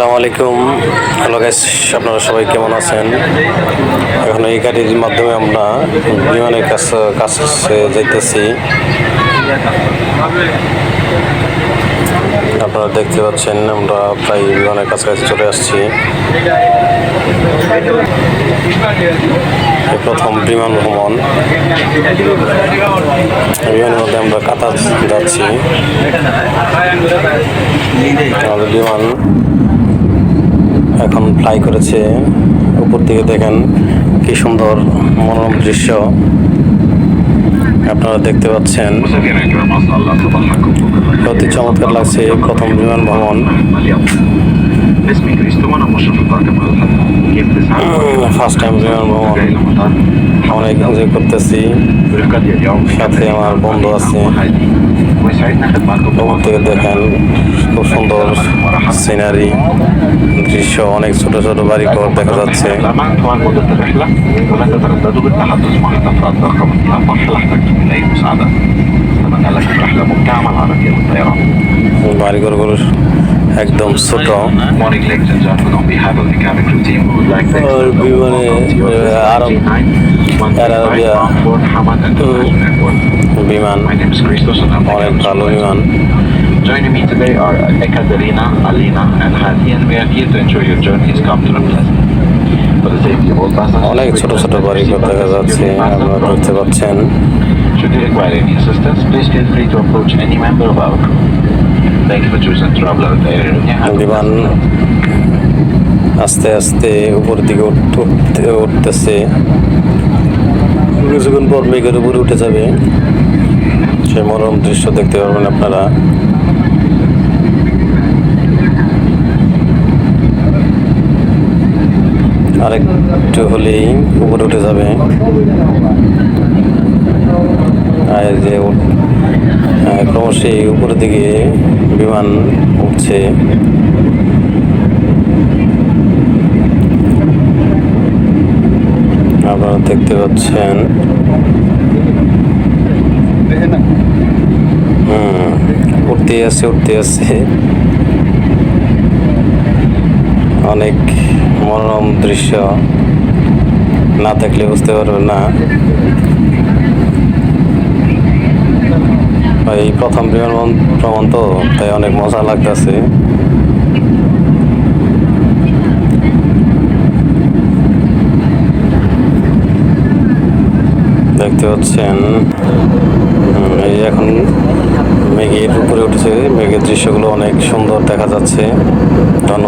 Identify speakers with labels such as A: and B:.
A: আসসালামু আলাইকুম। Hello guys আপনারা সবাই কেমন আছেন? এখন এই গাড়ির মাধ্যমে আমরা বিমানের কাছে কাছে যাইতেছি। আপনারা দেখতে পাচ্ছেন, আমরা প্রায় বিমানের কাছাকাছি চলে আসছি। প্রথম বিমান ভ্রমণ। বিমানের মধ্যে আমরা কাতার যাচ্ছি। আমাদের বিমান এখন ফ্লাই করেছে। উপর দিকে দেখেন কি সুন্দর মনোরম দৃশ্য। আপনারা দেখতে পাচ্ছেন। অতি চমৎকার লাগছে প্রথম বিমান ভ্রমণ। ফার্স্ট টাইম জীবন ভ্রমণ অনেক এনজয় করতেছি সাথে আমার বন্ধু আছে। উপর থেকে দেখেন খুব সুন্দর সিনারি দৃশ্য অনেক ছোট ছোট বাড়ি ঘর দেখা যাচ্ছে। বাড়িঘরগুলো একদম ছোট
B: Morning ladies and gentlemen on behalf of the cabin crew team we would like to
A: और
B: extend a
A: বিমানে,
B: warm welcome to your
A: ah, Arab-
B: G9
A: আরবিয়া।
B: 135 Frankfurt Hamad International Airport.
A: বিমান
B: My name is Christos and I'm the
A: অনেক
B: cabin
A: ভালো
B: crew.
A: বিমান
B: Joining me today are Ekaterina, Alina, and Hadi, and we are here to ensure your journey is comfortable and pleasant. For the safety of all passengers,
A: অনেক
B: we
A: ছোট
B: request
A: ছোট
B: that
A: বাড়ি
B: you
A: ঘর দেখা
B: seatbelt
A: যাচ্ছে
B: securely fastened
A: আপনারা
B: throughout.
A: দেখতে পাচ্ছেন
B: Should you require any assistance, please feel free to approach any member of our crew. Thank you for choosing
A: বিমান আস্তে আস্তে উপর দিকে উঠ- উঠতে উঠতেছে। কিছুক্ষণ পর মেঘের উপরে উঠে যাবে। সেই মনোরম দৃশ্য দেখতে পারবেন আপনারা। আরেকটু হলেই উপরে উঠে যাবে। আর যে ক্রমশই উপরের দিকে বিমান উঠছে আপনারা দেখতে পাচ্ছেন। হুম, উঠতে আছে উঠতে আছে। অনেক মনোরম দৃশ্য। না দেখলে বুঝতে পারবেন না। এই প্রথম বিমান ভ্রমণ তো, তাই অনেক মজা লাগতেছে। দেখতে পাচ্ছেন এই এখন মেঘের উপরে উঠেছে। মেঘের দৃশ্যগুলো অনেক সুন্দর দেখা যাচ্ছে। ঘন